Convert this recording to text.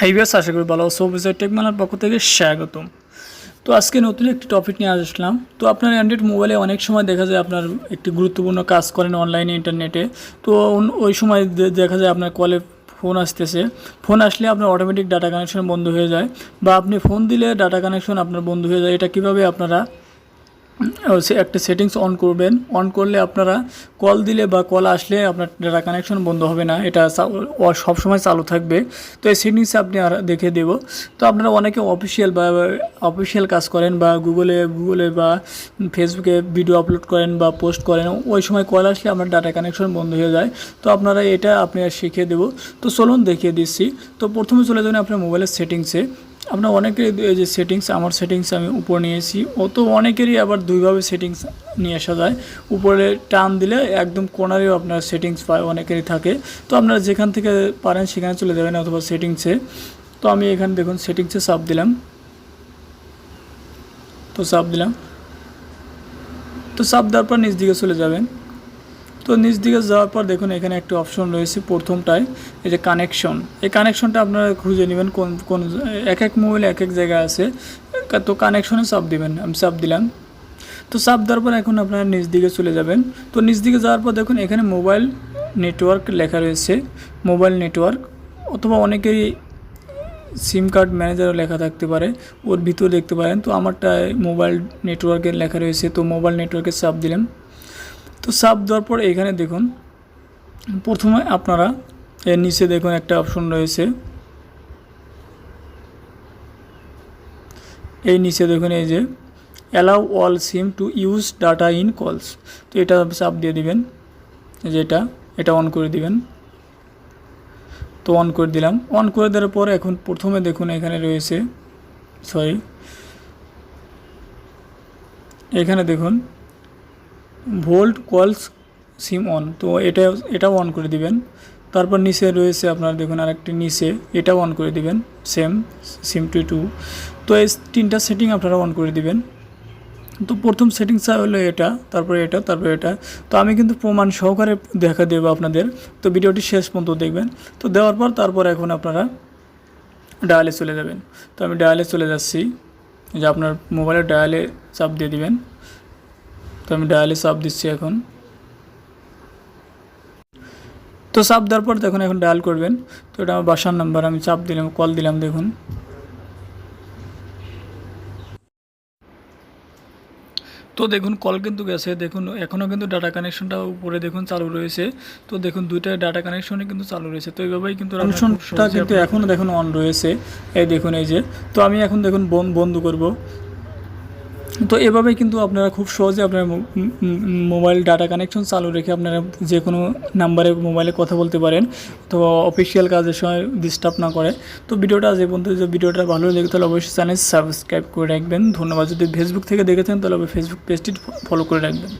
হাইবিয়াস আশা করি ভালো সো বিজয় টেকমালার পক্ষ থেকে স্বাগতম। তো আজকে নতুন একটি টপিক নিয়ে আসলাম। তো আপনার অ্যান্ড্রয়েড মোবাইলে অনেক সময় দেখা যায় আপনার একটি গুরুত্বপূর্ণ কাজ করেন অনলাইনে ইন্টারনেটে তো ওই সময় দেখা যায় আপনার কলে ফোন আসতেছে। ফোন আসলে আপনার অটোমেটিক ডাটা কানেকশন বন্ধ হয়ে যায়। বা আপনি ফোন দিলে ডাটা কানেকশন আপনার বন্ধ হয়ে যায়। এটা কীভাবে আপনারা একটা সেটিংস অন করবেন। অন করলে আপনারা কল দিলে বা কল আসলে আপনার ডাটা কানেকশন বন্ধ হবে না। এটা সবসময় চালু থাকবে। তো এই সেটিংসে আপনি আর দেখে দেবো। তো আপনারা অনেকে অফিসিয়াল বা অফিসিয়াল কাজ করেন বা গুগলে গুগলে বা ফেসবুকে ভিডিও আপলোড করেন বা পোস্ট করেন, ওই সময় কল আসলে আপনার ডাটা কানেকশন বন্ধ হয়ে যায়। তো আপনারা এটা আপনি শিখিয়ে দেবো। তো চলুন দেখিয়ে দিচ্ছি। তো প্রথমে চলে যাবেন আপনার মোবাইলের সেটিংসে আপনার অনেকেরই এই যে সেটিংস আমার সেটিংস আমি উপর নিয়েছি ও তো অনেকেরই আবার দুইভাবে সেটিংস নিয়ে আসা যায়। উপরে টান দিলে একদম কোনারেও আপনার সেটিংস পায়, অনেকেরই থাকে। তো আপনারা যেখান থেকে পারেন সেখানে চলে যাবেন অথবা সেটিংসে তো আমি এখানে দেখুন সেটিংসে সাপ দিলাম। তো সাপ দিলাম। তো সাপ দেওয়ার পর নিচ দিকে চলে যাবেন। তো নিচ দিকে যাওয়ার পর দেখুন এখানে একটা অপশন রয়েছে প্রথমটায়, এই যে কানেকশন এই কানেকশনটা আপনারা খুঁজে নেবেন কোন কোন, এক এক মোবাইল এক এক জায়গায় আছে। তো কানেকশনে চাপ দিবেন, আমি চাপ দিলাম। তো চাপ দেওয়ার পর এখন আপনারা নিচ দিকে চলে যাবেন। তো নিচ দিকে যাওয়ার পর দেখুন এখানে মোবাইল নেটওয়ার্ক লেখা রয়েছে মোবাইল নেটওয়ার্ক অথবা অনেকেরই সিম কার্ড ম্যানেজারও লেখা থাকতে পারে, ওর ভিতরে দেখতে পারেন। তো আমারটা মোবাইল নেটওয়ার্কের লেখা রয়েছে, তো মোবাইল নেটওয়ার্কের চাপ দিলাম। তো সাপ দেওয়ার পর এখানে দেখুন, প্রথমে আপনারা এর নিচে দেখুন একটা অপশন রয়েছে। এই নিচে দেখুন এই যে allow all SIM to use data in calls তো এটা চাপ দিয়ে দিবেন এই যে এটা এটা অন করে দিবেন। তো অন করে দিলাম। অন করে দেওয়ার পর এখন প্রথমে দেখুন এখানে রয়েছে সরি এখানে দেখুন ভোল্ট কলস সিম অন, তো এটা, এটাও অন করে দিবেন। তারপর নিচে রয়েছে আপনার দেখুন আরেকটি নিচে, এটাও অন করে দিবেন, সেম, সিম টু টু। তো এই তিনটা সেটিং আপনারা অন করে দিবেন। তো প্রথম সেটিংসটা হলো এটা, তারপরে এটা তারপরে এটা। তো আমি কিন্তু প্রমাণ সহকারে দেখা দেবো আপনাদের। তো ভিডিওটি শেষ পর্যন্ত দেখবেন। তো দেওয়ার পর তারপর এখন আপনারা ডায়ালে চলে যাবেন। তো আমি ডায়ালে চলে যাচ্ছি। যে আপনার মোবাইলের ডায়ালে চাপ দিয়ে দিবেন। তো আমি ডায়ালে চাপ দিচ্ছি এখন। তো চাপ দেওয়ার পর দেখুন এখন ডায়াল করবেন। তো এটা আমার বাসার নাম্বার আমি চাপ দিলাম কল দিলাম দেখুন। তো দেখুন কল কিন্তু গেছে। দেখুন এখনও কিন্তু ডাটা কানেকশনটা উপরে দেখুন চালু রয়েছে। তো দেখুন দুইটা ডাটা কানেকশনই কিন্তু চালু রয়েছে। তো এইভাবেই কিন্তু কানেকশনটা কিন্তু এখনও দেখুন অন রয়েছে। এই দেখুন এই যে। তো আমি এখন দেখুন বন- বন্ধ করব। তো এভাবেই কিন্তু আপনারা খুব সহজে আপনার মোবাইল ডাটা কানেকশন চালু রেখে আপনারা যে কোনো নাম্বারে মোবাইলে কথা বলতে পারেন। তো অফিসিয়াল কাজের সময় ডিস্টার্ব না করে। তো ভিডিওটা যে পর্যন্ত। ভিডিওটা ভালো লেগে তাহলে অবশ্যই চ্যানেল সাবস্ক্রাইব করে রাখবেন। ধন্যবাদ। যদি ফেসবুক থেকে দেখেছেন তাহলে ফেসবুক পেজটি ফলো করে রাখবেন।